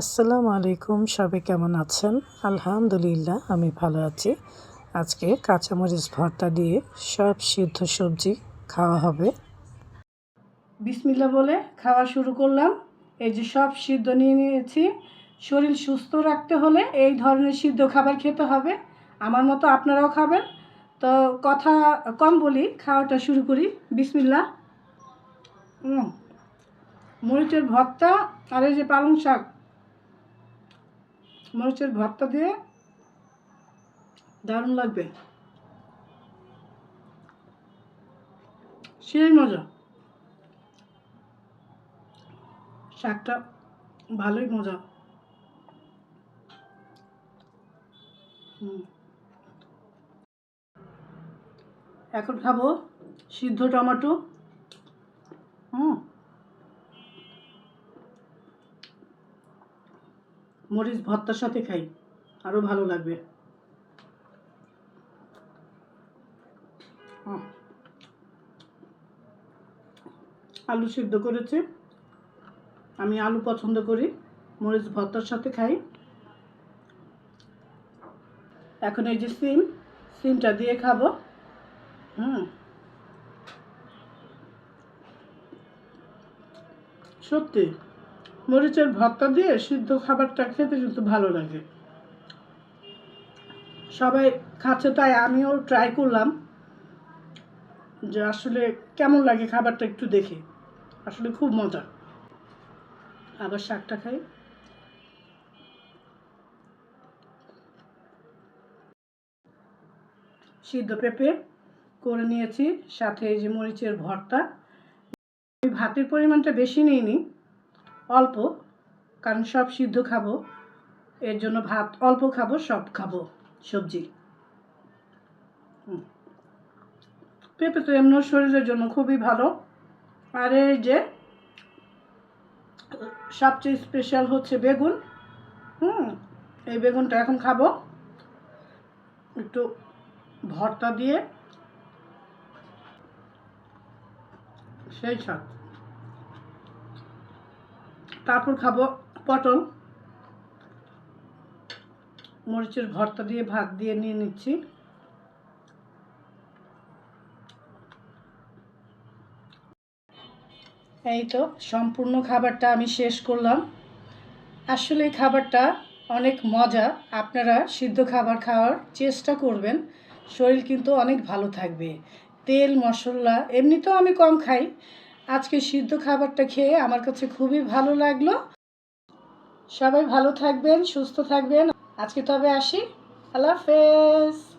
আসসালামু আলাইকুম, সবাই কেমন আছেন? আলহামদুলিল্লাহ, আমি ভালো আছি। আজকে কাঁচামরিচ ভর্তা দিয়ে সব সিদ্ধ সবজি খাওয়া হবে। বিসমিল্লা বলে খাওয়া শুরু করলাম। এই যে সব সিদ্ধ নিয়ে নিয়েছি। শরীর সুস্থ রাখতে হলে এই ধরনের সিদ্ধ খাবার খেতে হবে। আমার মতো আপনারাও খাবেন। তো কথা কম বলি, খাওয়াটা শুরু করি। বিসমিল্লা মরিচের ভর্তা আর এই যে পালং শাক। মরিচের ভর্তা দিয়ে দারুণ লাগবে। সেই মজা। শাকটা ভালোই মজা। এখন খাব সিদ্ধ টমেটো। হুম। মরিচ ভর্তার সাথে খাই। আরও ভালো লাগবে। আলু সিদ্ধ করেছি। আমি আলু পছন্দ করি, মরিচ ভর্তার সাথে খাই। এখন এই যে সিম, সিমটা দিয়ে খাব। হুম। সত্যি। মরিচের ভর্তা দিয়ে সিদ্ধ খাবারটা খেতে কিন্তু ভালো লাগে। সবাই খাচ্ছে তাই আমিও ট্রাই করলাম যে আসলে কেমন লাগে খাবারটা একটু দেখে। আসলে খুব মজা। আবার শাকটা খাই। সিদ্ধ পেঁপে করে নিয়েছি, সাথে এই যে মরিচের ভর্তা। ভাতের পরিমাণটা বেশি নিইনি। অল্প, কারণ সব সিদ্ধ খাব। এর জন্য ভাত অল্প খাব, সব খাব সবজি। পেঁপে তো এমনি শরীরের জন্য খুবই ভালো। আর এই যে, সবচেয়ে স্পেশাল হচ্ছে বেগুন। হুম, এই বেগুনটা এখন খাব। একটু ভর্তা দিয়ে। সেই স্বাদ তারপর খাব পটল। মরিচের ভর্তা দিয়ে ভাত দিয়ে নিয়ে নিচ্ছি। এই তো সম্পূর্ণ খাবারটা আমি শেষ করলাম। আসলে এই খাবারটা অনেক মজা। আপনারা সিদ্ধ খাবার খাওয়ার চেষ্টা করবেন। শরীর কিন্তু অনেক ভালো থাকবে। তেল, মশলা, এমনিতেও আমি কম খাই। আজকে সিদ্ধ খাবারটা খেয়ে আমার কাছে খুবই ভালো লাগল। সবাই ভালো থাকবেন, সুস্থ থাকবেন। আজকে তবে আসি। আল্লাহ হাফেজ।